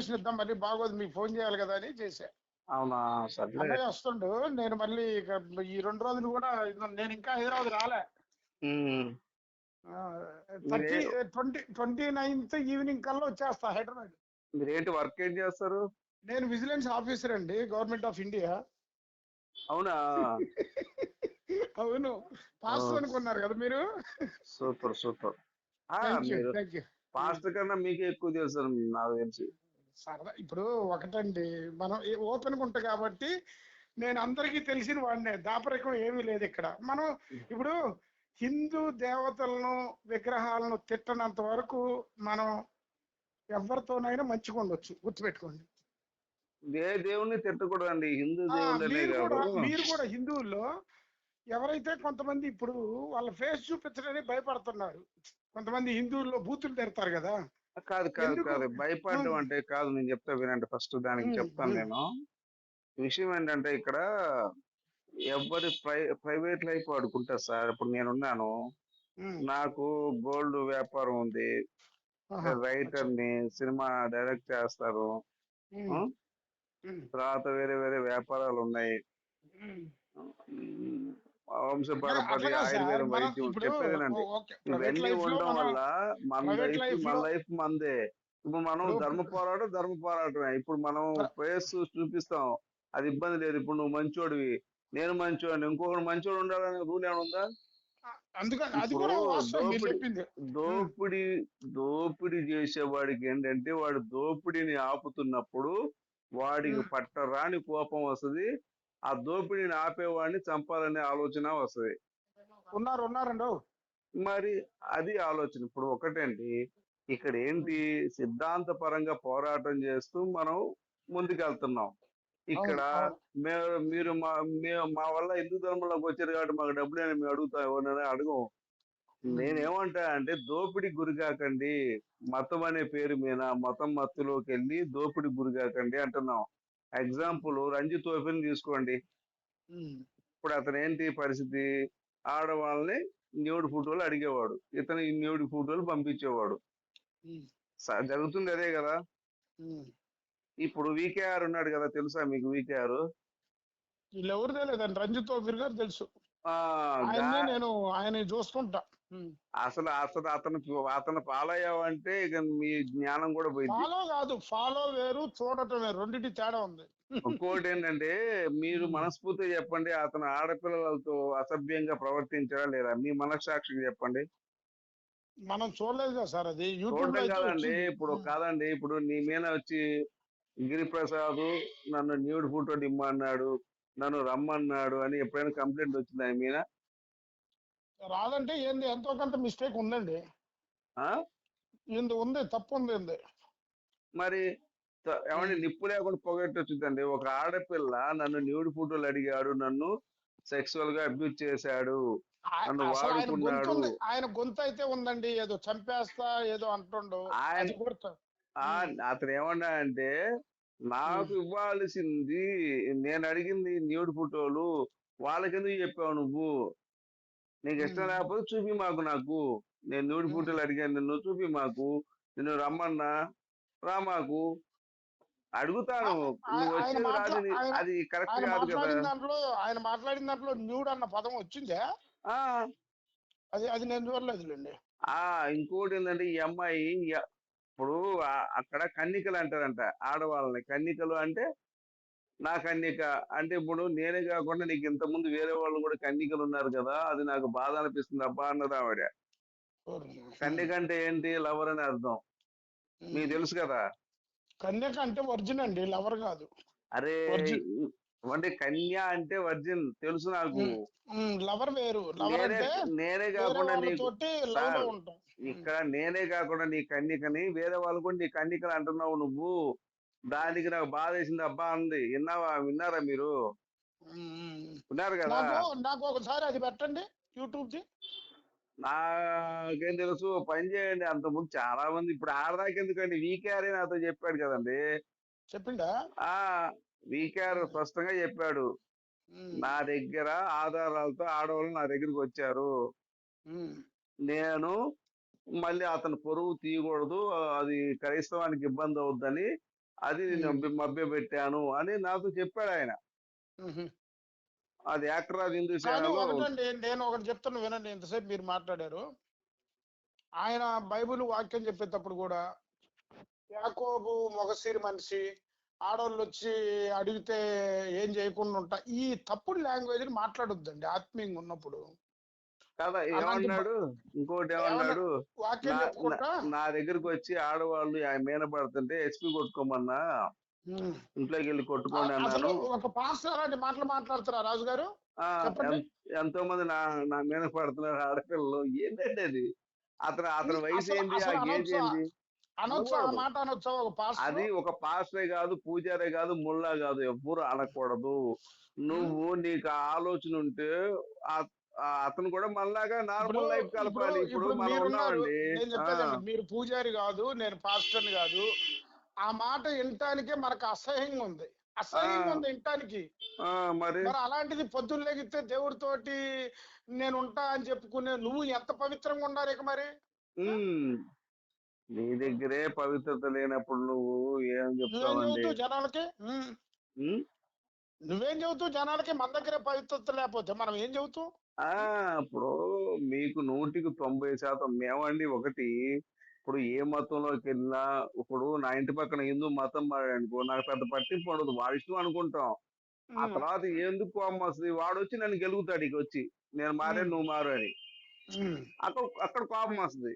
Information ఇద్దాం మళ్ళీ బాగోదు మీకు ఫోన్ చేయాలి కదా అని చేశా. అవునా? అన్నయ్య వస్తుండు నేను మళ్ళీ ఇక ఈ రెండు రోజులు కూడా నేను ఇంకా హైదరాబాద్ రాలే. Thirty twenty twenty ninth evening కల్లా వచ్చేస్తా హైదరాబాద్. మీరు ఏంటి వర్క్ ఏం చేస్తారు? నేను విజిలెన్స్ ఆఫీసర్ అండి గవర్నమెంట్ ఆఫ్ ఇండియా. అవునా? అవును Oh. అనుకున్నారు కదా మీరు? Super super. ఆ, థ్యాంక్ యూ మీరు థ్యాంక్ యూ పాస్ట్ కన్నా మీకే ఎక్కువ తెలుసు నాకు తెలిసి. సరదా. ఇప్పుడు ఒకటండి. మనం ఓపెన్గా ఉంటాం కాబట్టి నేను అందరికీ తెలిసిన వాడినే. దాపరికం ఏమీ లేదు ఇక్కడ. మనం ఇప్పుడు హిందూ దేవతలను విగ్రహాలను తిట్టనంత వరకు మనం ఎవరితోనైనా మంచిగా ఉండొచ్చు. గుర్తుపెట్టుకోండి. ఏ దేవుణ్ణి తిట్టకూడదండి. హిందూ మీరు కూడా హిందువుల్లో ఎవరైతే కొంతమంది ఇప్పుడు వాళ్ళ ఫేస్ చూపించడానికి భయపడుతున్నారు. కొంతమంది హిందువుల్లో బూతులు తిడతారు కదా. కాదు కాదు? కాదు. భయపడడం. అంటే కాదు. నేను చెప్తా వినండి ఫస్ట్ దానికి చెప్తాను. నేను. విషయం ఏంటంటే ఇక్కడ ఎవరి ప్రై ప్రైవేట్ లైఫ్ వాడుకుంటారు సార్. ఇప్పుడు నేనున్నాను. నాకు గోల్డ్ వ్యాపారం ఉంది. రైటర్ని సినిమా డైరెక్ట్ చేస్తారు. తర్వాత వేరే వేరే వ్యాపారాలు ఉన్నాయి. సార్, ఆయుర్వేదం వైద్యం చెప్పేదేనండి. ఇవన్నీ ఉండడం వల్ల మన లైఫ్ మన లైఫ్ మందే. ఇప్పుడు మనం ధర్మ పోరాటం ధర్మ పోరాటమే. ఇప్పుడు మనం ఫేస్ చూపిస్తాం. అది ఇబ్బంది లేదు. ఇప్పుడు నువ్వు మంచోడివి నేను మంచోడిని ఇంకొకడు మంచోడు ఉండాలనే రూల్ ఏమైనా దోపిడీ- దోపిడీ చేసేవాడికి ఏంటంటే వాడు దోపిడీని ఆపుతున్నప్పుడు వాడికి. పట్టరాని కోపం వస్తుంది. ఆ దోపిడీని ఆపేవాడిని చంపాలనే ఆలోచన వస్తుంది. ఉన్నారు ఉన్నారండి. మరి అది ఆలోచన. ఇప్పుడు ఒకటండి ఇక్కడ ఏంటి సిద్ధాంత పరంగా పోరాటం చేస్తూ మనం ముందుకెళ్తున్నాం. ఇక్కడ మీరు మా మేము మా వల్ల హిందూ ధర్మంలోకి వచ్చారు కాబట్టి మాకు డబ్బులు అని మేము అడుగుతాం ఎవరినైనా అడగం. నేనేమంటా అంటే దోపిడి గురి కాకండి మతం అనే పేరు మీద మతం మత్తులోకి వెళ్ళి దోపిడి గురి కాకండి అంటున్నాం. ఎగ్జాంపుల్ రంజిత్ ఓపెన్ తీసుకోండి. ఇప్పుడు అతను ఏంటి పరిస్థితి? ఆడవాళ్ళని న్యూడ్ ఫోటోలు అడిగేవాడు. ఇతను ఈ న్యూడ్ ఫోటోలు పంపించేవాడు. జరుగుతుంది అదే కదా. ఇప్పుడు వీకేఆర్ ఉన్నాడు కదా తెలుసా మీకు వీకేఆర్? వీళ్ళు ఎవరు తెలియదండి? రంజిత్ ఓఫీర్ గారు తెలుసు. నేను ఆయన చూస్తుంటా. అసలు అసలు అతను అతను ఫాలో అయ్యావంటే ఇక మీ జ్ఞానం కూడా పోయింది. ఫాలో కాదు ఫాలో వేరు చూడటం వేరు రెండింటి తేడా ఉంది. ఇంకోటి ఏంటంటే మీరు మ్మ్. మనస్ఫూర్తిగా చెప్పండి అతను ఆడపిల్లలతో అసభ్యంగా ప్రవర్తించాడా లేదా? మీ మనస్సాక్షికి చెప్పండి. మనం చూడలేదు కదా సార్ అది. చూడటం కాదండి. ఇప్పుడు. కాదండి ఇప్పుడు నీ మీద వచ్చి గిరిప్రసాద్ నన్ను న్యూడ్ ఫోటో ఇమ్మన్నాడు నన్ను రమ్మన్నాడు అని ఎప్పుడైనా కంప్లైంట్ వచ్చింది ఆయన మీద? రాదంటే ఏంది? ఎంతో కొంత మిస్టేక్ ఉందండి. ఆ? ఏంది? ఉంది. తప్పు ఉంది మరి ఏమండి? నిప్పు లేకుండా పొగట్టి వచ్చిందండి ఒక ఆడపిల్ల నన్ను న్యూడ్ ఫోటోలు అడిగాడు. నన్ను సెక్సువల్గా అబ్యూజ్ చేశాడు నన్ను ఆయన గొంతు వాడుకున్నాడు. ఉంది. ఆయన గొంతు అయితే ఉందండి. ఏదో చంపేస్తా ఏదో అంటుండు. ఆయన అతను ఏమన్నా అంటే నాకు ఇవ్వాల్సింది నేను అడిగింది న్యూడ్ ఫోటోలు వాళ్ళకెందుకు చెప్పావు నువ్వు? నీకు ఇష్టం. లేకపోతే చూపి మాకు నాకు. నేను న్యూడ్ మ్మ్. ఫోటోలు అడిగాను నిన్ను చూపి మాకు. నిన్ను రమ్మన్నా రా మాకు. అడుగుతాను. నువ్వు వచ్చేది రాదు అది కరెక్ట్ కాదు కదా. మాట్లాడిన దాంట్లో ఆయన మాట్లాడిన దాంట్లో న్యూడ్ అన్న పదం వచ్చిందే? ఆ. అది అది నేను చూడలేదులేండి. ఆ ఇంకోటి ఏంటంటే ఈ అమ్మాయి ఇప్పుడు అక్కడ కన్నికలు అంటారంట ఆడవాళ్ళని. కన్నికలు అంటే నా కన్నిక అంటే ఇప్పుడు నేనే కాకుండా నీకు ఇంత ముందు వేరే వాళ్ళు కూడా కన్నికలు ఉన్నారు కదా అది నాకు బాధ అనిపిస్తుంది అబ్బా అన్నది ఆవిడ. కన్నిక అంటే ఏంటి లవర్ అని అర్థం. మీకు తెలుసు కదా? కన్యక అంటే వర్జిన్ అండి లవర్ కాదు. అరే. అంటే కన్య అంటే వర్జిన్ తెలుసు నాకు. లవర్ వేరు. నేనే కాకుండా ఇక్కడ నేనే కాకుండా నీ కన్నికని వేరే వాళ్ళు కూడా నీ కన్నికలు అంటున్నావు నువ్వు. దానికి నాకు బాధ వేసింది అబ్బా అంది. విన్నావా? విన్నారా మీరు. విన్నారు కదా? నాకు ఒకసారి అది పెట్టండి యూట్యూబ్ ది నాకేం తెలుసు పని చేయండి. అంత ముందు చాలా మంది ఇప్పుడు ఆడదాకా ఎందుకండి? వీకేఆర్ నాతో చెప్పాడు కదండి. చెప్పిండా? ఆ వీకేఆర్ స్పష్టంగా చెప్పాడు. నా దగ్గర ఆధారాలతో ఆడవాళ్ళు నా దగ్గరికి వచ్చారు. నేను మళ్ళీ అతను పొరుగు తీయకూడదు అది క్రైస్తవానికి ఇబ్బంది అవుద్దని అది నేను. మభ్య పెట్టాను అని నాతో చెప్పాడు ఆయన. అది యాక్టరాజ్ హిందూ నేను ఒకటి చెప్తున్నా వినండి ఇంతసేపు మీరు మాట్లాడారు ఆయన బైబిల్ వాక్యం చెప్పేటప్పుడు కూడా యాకోబు మొగసీరి మనిషి ఆడవాళ్ళు వచ్చి అడిగితే ఏం చేయకుండా ఉంటా ఈ తప్పుడు లాంగ్వేజ్ని మాట్లాడొద్దండి ఆత్మీయంగా ఉన్నప్పుడు కదా ఏమన్నాడు? ఇంకోటి ఏమన్నాడు? నా- దగ్గరకు వచ్చి ఆడవాళ్ళు ఆయన మీద పడుతుంటే ఎస్పీ కొట్టుకోమన్నా. ఇంట్లోకి వెళ్ళి కొట్టుకోండి అన్నాను. ఒక పాస్టర్ మాటలు మాట్లాడుతారా రాజు గారు ఎంతో మంది నా నా మీద పడుతున్నారు ఆడపిల్లలు. ఏంటంటే అది? అతను అతని వయసు ఏంటి ఆ అనొచ్చా? ఒక అది ఒక పాస్టరే కాదు పూజారే కాదు ముల్లా కాదు ఎవ్వరు అనకూడదు. నువ్వు నీకు ఆలోచన ఉంటే అతను కూడా మనలాగా నార్మల్ లైఫ్ కలపాలి ఇప్పుడు మనం ఉన్నామండి. మీరు పూజారి కాదు నేను పాస్టర్ని కాదు. ఆ మాట వినటానికే మనకు అసహ్యంగా ఉంది. అసహ్యంగా. ఉంది వినటానికి. మరి? అలాంటిది పొద్దున్న లెగితే దేవుడితోటి నేను ఉంటా అని చెప్పుకునే నువ్వు ఎంత పవిత్రంగా ఉండాలి ఇక మరి. నీ దగ్గరే పవిత్రత లేనప్పుడు నువ్వు ఏం చెబుతూ జనాలకి? నువ్వేం చెబుతూ జనాలకి? మన దగ్గరే పవిత్రత లేకపోతే మనం ఏం చెబుతూ ఇప్పుడు మీకు నూటికి తొంభై శాతం మేమండి ఒకటి. ఇప్పుడు ఏ మతంలోకి వెళ్ళినా ఇప్పుడు నా ఇంటి పక్కన హిందూ మతం మారాడనుకో నాకు పెద్ద పట్టింపు ఉండదు. వాడి ఇష్టం అనుకుంటాం. ఆ. తర్వాత ఎందుకు కోపం వస్తుంది? వాడు వచ్చి నన్ను గెలుగుతాడు ఇక వచ్చి. నేను మారే. నువ్వు మారు అని. అక్కడ అక్కడ కోపం వస్తుంది.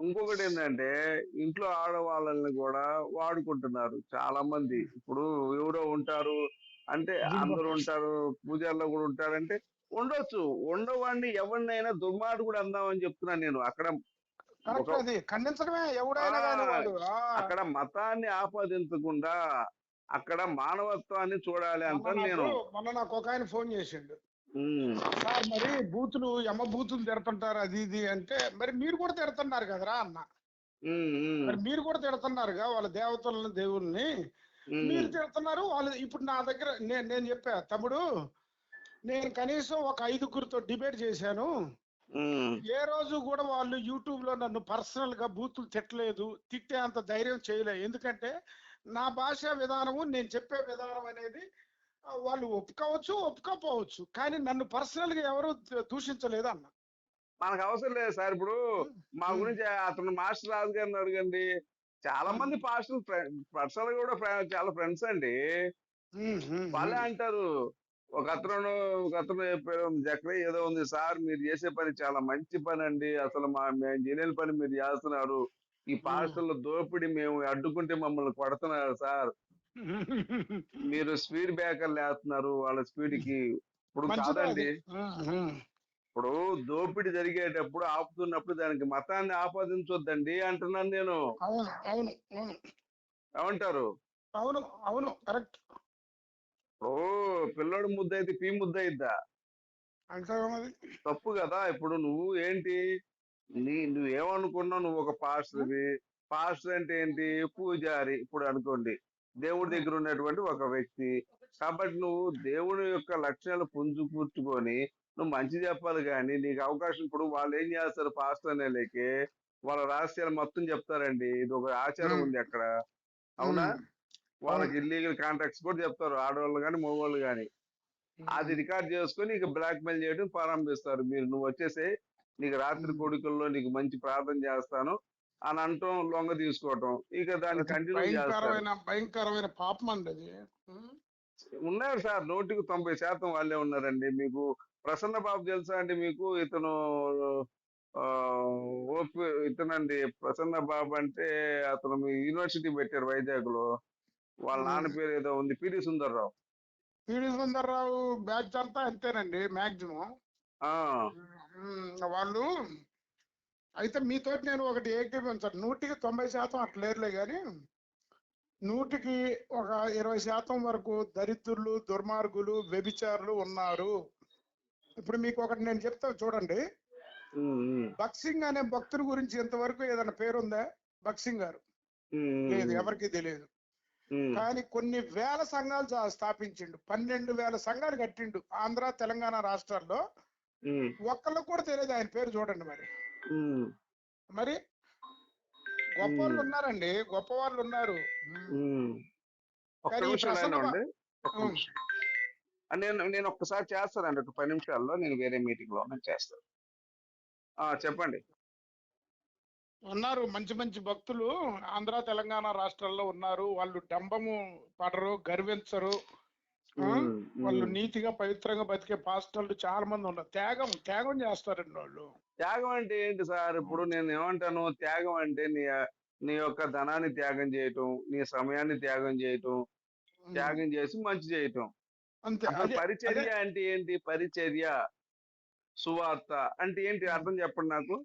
ఇంకొకటి ఏంటంటే ఇంట్లో ఆడవాళ్ళని కూడా వాడుకుంటున్నారు చాలా మంది ఇప్పుడు ఎవరో ఉంటారు అంటే అందరూ ఉంటారు పూజల్లో కూడా ఉంటారంటే ఉండొచ్చు. ఉండవాడిని ఎవరినైనా దుర్మార్గుడు అందామని చెప్తున్నాను నేను. అక్కడ. అక్కడ మతాన్ని ఆపాదించకుండా అక్కడ మానవత్వాన్ని చూడాలి అంటాను నేను. మొన్న నాకు ఒక ఆయన ఫోన్ చేసిండు. సార్ మరి బూతులు ఎమ్మ బూతులు తిడుతుంటారు అది ఇది అంటే మరి మీరు కూడా తిడుతున్నారు కదరా అన్న. మరి మీరు కూడా తిడుతున్నారుగా వాళ్ళ దేవతలను దేవుల్ని. మీరు తిడుతున్నారు వాళ్ళు ఇప్పుడు నా దగ్గర నేను నేను చెప్పా తమ్ముడు నేను కనీసం ఒక ఐదుగురితో డిబేట్ చేశాను. ఏ రోజు కూడా వాళ్ళు యూట్యూబ్లో నన్ను పర్సనల్గా బూతులు తిట్టలేదు తిట్టే అంత ధైర్యం చేయలేదు. ఎందుకంటే నా భాష విధానము నేను చెప్పే విధానం అనేది వాళ్ళు ఒప్పుకోవచ్చు ఒప్పుకోపోవచ్చు కానీ నన్ను పర్సనల్గా ఎవరు దూషించలేదు అన్న. మనకు అవసరం లేదు సార్. ఇప్పుడు మా. గురించి అతను మాస్టర్ రాజు గారిని అడగండి. చాలా మంది పాస్టర్ పర్సనల్ కూడా చాలా ఫ్రెండ్స్ అండి. వాళ్ళే అంటారు ఒక అతను ఒక అతను చెప్పారు జక్రే ఏదో ఉంది సార్ మీరు చేసే పని చాలా మంచి పని అండి అసలు మా మేము చేయలేని పని మీరు చేస్తున్నారు. ఈ పాస్టర్ల దోపిడీ మేము అడ్డుకుంటే మమ్మల్ని కొడుతున్నారు సార్. మీరు స్పీడ్ బ్రేకర్లు వేస్తున్నారు వాళ్ళ స్పీడ్కి ఇప్పుడు కాదండి. ఇప్పుడు దోపిడీ జరిగేటప్పుడు ఆపుతున్నప్పుడు దానికి మతాన్ని ఆపాదించొద్దండి అంటున్నాను నేను. అవును అవును అవును. ఏమంటారు? అవును అవును కరెక్ట్. ఓ పిల్లడు ముద్దయితే పీ ముద్దయిద్దా అంతే మరి? తప్పు కదా ఇప్పుడు నువ్వు ఏంటి? నీ నువ్వేమనుకున్నావు? నువ్వు ఒక పాస్టర్వి. పాస్టర్ అంటే ఏంటి? పూజారి. ఇప్పుడు అనుకోండి దేవుడి దగ్గర ఉన్నటువంటి ఒక వ్యక్తి. కాబట్టి నువ్వు దేవుడి యొక్క లక్షణాలు పుంజుకూర్చుకొని నువ్వు మంచి చెప్పాలి కానీ నీకు అవకాశం ఇప్పుడు వాళ్ళు ఏం చేస్తారు పాస్టర్ అనే లేకే వాళ్ళ రహస్యాలు మొత్తం చెప్తారండి. ఇది ఒక ఆచారం. ఉంది అక్కడ. అవునా. వాళ్ళకి ఇల్లీగల్ కాంట్రాక్ట్స్ కూడా చెప్తారు ఆడవాళ్ళు కానీ మగవాళ్ళు కానీ అది రికార్డ్ చేసుకొని ఇక బ్లాక్ మెయిల్ చేయడం ప్రారంభిస్తారు. మీరు నువ్వు వచ్చేసి నీకు రాత్రి. కొడుకుల్లో నీకు మంచి ప్రార్థన చేస్తాను అని అంటాం లొంగ తీసుకోవటం. ఇక దాన్ని కంటిన్యూ భయంకరమైన భయంకరమైన పాపం అండి అది. ఉన్నారు సార్ నూటికి తొంభై శాతం వాళ్ళే ఉన్నారండి. మీకు ప్రసన్న బాబు తెలుసా అండి మీకు? ఇతను ఓపి ఇతనండి ప్రసన్న బాబు అంటే అతను మీ యూనివర్సిటీ పెట్టారు వైజాగ్లో వాళ్ళ నాన్న. పేరు ఏదో ఉంది P D Sundar Rao. P D Sundar Rao batch అంతా అంతేనండి మాక్సిమం. వాళ్ళు అయితే మీతో నేను ఒకటి ఏకీభవించాను నూటికి తొంభై శాతం అట్లేరులే కానీ నూటికి ఒక ఇరవై శాతం వరకు దరిద్రులు దుర్మార్గులు వ్యభిచారులు ఉన్నారు. ఇప్పుడు మీకు ఒకటి నేను చెప్తా చూడండి. బక్సింగ్ అనే భక్తుడి గురించి ఇంతవరకు ఏదైనా పేరుందా? బక్సింగ్ గారు. లేదు ఎవరికి తెలియదు. కానీ కొన్ని వేల సంఘాలు స్థాపించిండు. పన్నెండు వేల సంఘాలు కట్టిండు ఆంధ్ర తెలంగాణ రాష్ట్రాల్లో. ఒక్కళ్ళకు కూడా తెలియదు ఆయన పేరు చూడండి మరి. మరి గొప్ప వాళ్ళు. ఉన్నారండి. గొప్ప వాళ్ళు ఉన్నారు నేను నేను ఒక్కసారి చేస్తానండి. ఒక పది నిమిషాల్లో నేను వేరే మీటింగ్లో నేను చేస్తాను. ఆ, చెప్పండి. ఉన్నారు. మంచి మంచి భక్తులు. ఆంధ్ర తెలంగాణ రాష్ట్రాల్లో ఉన్నారు. వాళ్ళు డంబము పడరు గర్వించరు. వాళ్ళు. నీతిగా పవిత్రంగా బతికే పాస్టర్లు చాలా మంది ఉన్నారు. త్యాగం త్యాగం చేస్తారండి వాళ్ళు. త్యాగం అంటే ఏంటి సార్? ఇప్పుడు నేను ఏమంటాను? త్యాగం అంటే నీ నీ యొక్క ధనాన్ని త్యాగం చేయటం నీ సమయాన్ని త్యాగం చేయటం. త్యాగం చేసి మంచి చేయటం. అంతే. పరిచర్య అంటే ఏంటి? పరిచర్య సువార్త అంటే ఏంటి? అర్థం చెప్పండి నాకు.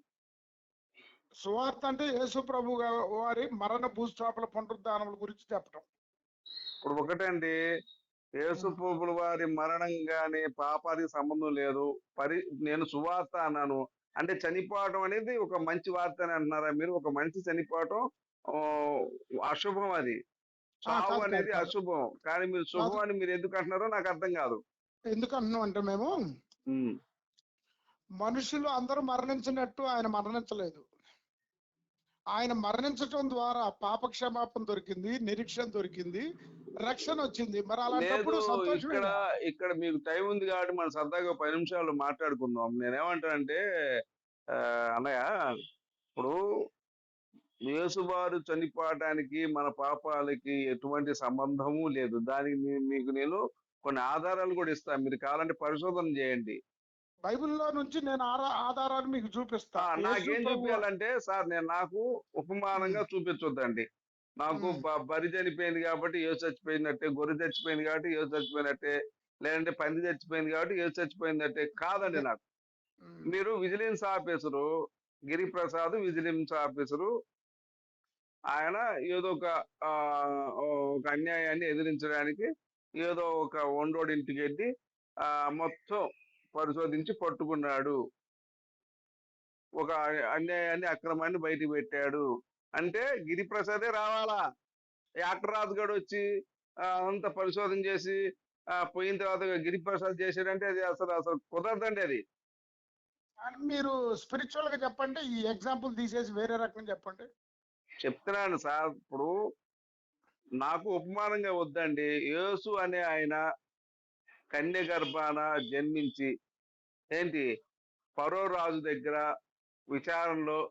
సువార్త అంటే యేసు ప్రభు వారి మరణ భూస్థాపన పునరుద్ధానముల గురించి చెప్పడం ఇప్పుడు ఒకటండి యేసు. ప్రభుల వారి మరణం గాని పాపానికి సంబంధం లేదు. పరి నేను సువార్త అన్నాను. అంటే చనిపోవడం అనేది ఒక మంచి వార్త అని అంటున్నారా మీరు? ఒక మనిషి చనిపోవటం అశుభం అది. చావు అనేది అశుభం. కానీ మీరు శుభం అని మీరు ఎందుకు అంటున్నారో నాకు అర్థం కాదు. ఎందుకు అంటున్నాం అంటే మేము. మనుషులు అందరూ మరణించినట్టు ఆయన మరణించలేదు. ఆయన మరణించటం ద్వారా పాప క్షమాపణ దొరికింది నిరీక్షణ దొరికింది రక్షణ వచ్చింది. మరి అలాంటప్పుడు ఇక్కడ ఇక్కడ మీకు టైం ఉంది కాబట్టి మనం సరదాగా పది నిమిషాలు మాట్లాడుకుందాం. నేనేమంటానంటే అన్నయ్య ఇప్పుడు యేసువారు చనిపోవడానికి మన పాపాలకి ఎటువంటి సంబంధము లేదు. దానికి మీకు నేను కొన్ని ఆధారాలు కూడా ఇస్తాను. మీరు కావాలంటే పరిశోధన చేయండి. బైబిల్లో నుంచి నేను ఆధారాలు మీకు చూపిస్తా. నాకేం ప్రభు చూపించాలంటే సార్ నేను నాకు ఉపమానంగా చూపించొద్దండి. నాకు బరి చనిపోయింది కాబట్టి ఏసు చచ్చిపోయినట్టే గొర్రె చచ్చిపోయింది కాబట్టి ఏసు చచ్చిపోయినట్టే లేదంటే పంది చచ్చిపోయింది కాబట్టి ఏసు చచ్చిపోయినట్టే కాదండి నాకు. మీరు vigilance officer Giriprasad vigilance officer ఆయన ఏదో ఒక ఆ, ఒక అన్యాయాన్ని ఎదిరించడానికి ఏదో ఒక ఒండోడి ఇంటికి వెళ్ళి ఆ, మొత్తం పరిశోధించి పట్టుకున్నాడు. ఒక అన్యాయాన్ని అక్రమాన్ని బయటికి పెట్టాడు. అంటే గిరిప్రసాదే రావాలా? యాక్టరాజు గడు వచ్చి అంత పరిశోధన చేసి పోయిన తర్వాత గిరిప్రసాద్ చేసాడంటే అది అసలు అసలు కుదరదండి అది. మీరు స్పిరిచువల్గా చెప్పండి ఈ ఎగ్జాంపుల్ తీసేసి వేరే రకం చెప్పండి. చెప్తున్నాను సార్ ఇప్పుడు నాకు ఉపమానంగా వద్దండి. యేసు అనే ఆయన కన్య గర్భాన జన్మించి ఏంటి? పరో రాజు దగ్గర విచారణలో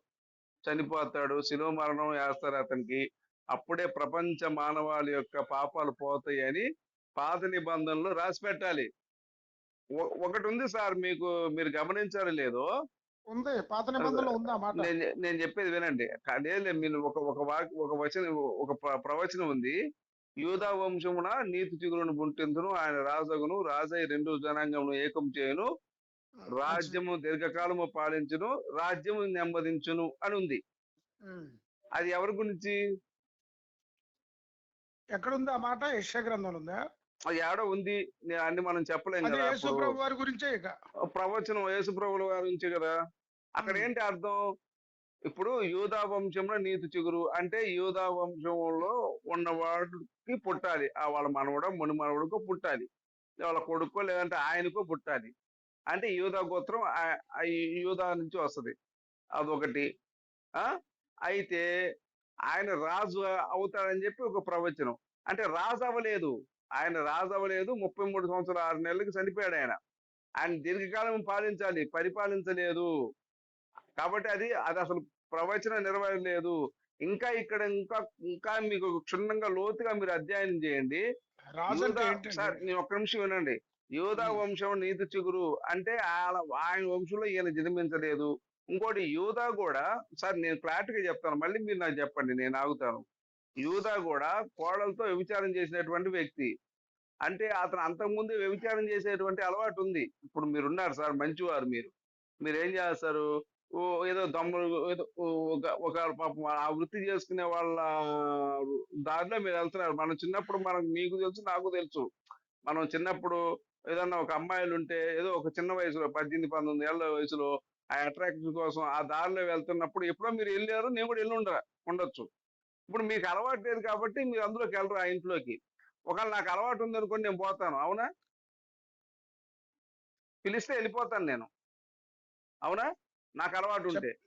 చనిపోతాడు. శిలువ మరణం వేస్తారు అతనికి. అప్పుడే ప్రపంచ మానవాళి యొక్క పాపాలు పోతాయని పాత నిబంధనలు రాసి పెట్టాలి. ఒకటి ఉంది సార్ మీకు మీరు గమనించారో లేదో. ఉంది. పాత నిబంధనలో ఉంది ఆ మాట. నేను చెప్పేది వినండి. లేదు మీరు ఒక ఒక వాక్ ఒక వచనం ఒక ప్ర- ప్రవచనం ఉంది. యూదా వంశమున నీతి చిగురును గుంటెందును ఆయన రాజగును రాజై రెండు జనాంగమును ఏకం చేయను. రాజ్యము దీర్ఘకాలము పాలించును రాజ్యము నెమ్మదించును అని ఉంది. అది ఎవరి గురించి? ఎక్కడుంది ఆ మాట? యశ్య గ్రంథంలో ఉందా? అది ఏడో ఉంది? అన్ని మనం చెప్పలేం కదా వారి గురించే ఇక. ప్రవచనం యేసు ప్రభుల వారి నుంచి కదా. అక్కడ. ఏంటి అర్థం? ఇప్పుడు యూదా వంశంలో నీతి చిగురు అంటే యూదా వంశంలో ఉన్నవాడికి పుట్టాలి. ఆ వాళ్ళ మనవడో ముని మనవడికో పుట్టాలి. వాళ్ళ కొడుకో లేదంటే ఆయనకో పుట్టాలి. అంటే యూదా గోత్రం యూదా నుంచి వస్తుంది. అదొకటి. అయితే ఆయన రాజు అవుతాడని చెప్పి ఒక ప్రవచనం. అంటే రాజు అవ్వలేదు. ఆయన రాజు అవ్వలేదు. ముప్పై మూడు సంవత్సరాలు ఆరు నెలలకు చనిపోయాడు ఆయన. ఆయన దీర్ఘకాలం పాలించాలి. పరిపాలించలేదు. కాబట్టి అది అది అసలు ప్రవచన నెరవేరలేదు ఇంకా ఇక్కడ ఇంకా ఇంకా మీకు క్షుణ్ణంగా లోతుగా మీరు అధ్యయనం చేయండి. సార్ నేను ఒక్క నిమిషం వినండి. యూదా ఉమ్. వంశం నీతి చిగురు అంటే ఆయన వంశంలో ఈయన జన్మించలేదు. ఇంకోటి యూదా కూడా సార్ నేను క్లారిటీగా చెప్తాను. మళ్ళీ మీరు నాకు చెప్పండి నేను ఆగుతాను. యూదా కూడా కోడలతో వ్యభిచారం చేసినటువంటి వ్యక్తి. అంటే అతను అంతకుముందు వ్యభిచారం చేసేటువంటి అలవాటు ఉంది. ఇప్పుడు మీరు ఉన్నారు సార్ మంచివారు మీరు. మీరు ఏం చేస్తారు? ఏదో దమ్ములు ఏదో ఒక ఒక పాపం ఆ వృత్తి చేసుకునే వాళ్ళ దారిలో మీరు వెళ్తున్నారు. మనం చిన్నప్పుడు మనకు మీకు తెలుసు నాకు తెలుసు. మనం చిన్నప్పుడు ఏదన్నా ఒక అమ్మాయిలు ఉంటే ఏదో ఒక చిన్న వయసులో పద్దెనిమిది పంతొమ్మిది ఏళ్ళ వయసులో ఆ అట్రాక్షన్ కోసం ఆ దారిలో వెళ్తున్నప్పుడు ఎప్పుడో మీరు వెళ్ళారు నేను కూడా వెళ్ళి ఉండ ఉండొచ్చు. ఇప్పుడు మీకు అలవాటు లేదు కాబట్టి మీరు అందులోకి వెళ్ళరు ఆ ఇంట్లోకి. ఒకవేళ నాకు అలవాటు ఉందనుకోండి నేను పోతాను. అవునా? పిలిస్తే వెళ్ళిపోతాను నేను. అవునా? నాకు అలవాటు ఉంటే.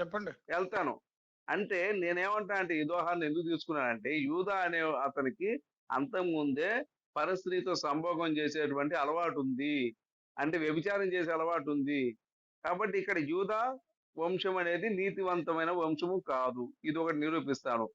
చెప్పండి. వెళ్తాను. అంటే నేనేమంటా అంటే ఈ దోహాన్ని ఎందుకు తీసుకున్నానంటే యూదా అనే అతనికి అంతకుముందే పరస్త్రీతో సంభోగం చేసేటువంటి అలవాటు ఉంది. అంటే వ్యభిచారం చేసే అలవాటు ఉంది. కాబట్టి ఇక్కడ యూదా వంశం అనేది నీతివంతమైన వంశము కాదు. ఇది ఒకటి నిరూపిస్తాను.